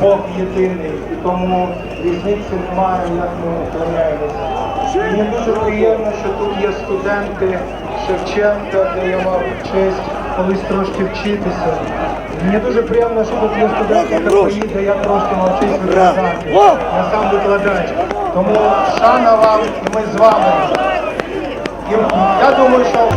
Бог єдиний, і тому різниці немає, як ми вклоняємося. Мені дуже приємно, що тут є студенти Шевченка, де я мав честь колись трошки вчитися. Мені дуже приємно, що тут є студенти КПІ, де я трошки навчився викладати. Я сам викладач. Тому шана вам і ми з вами. І я думаю, що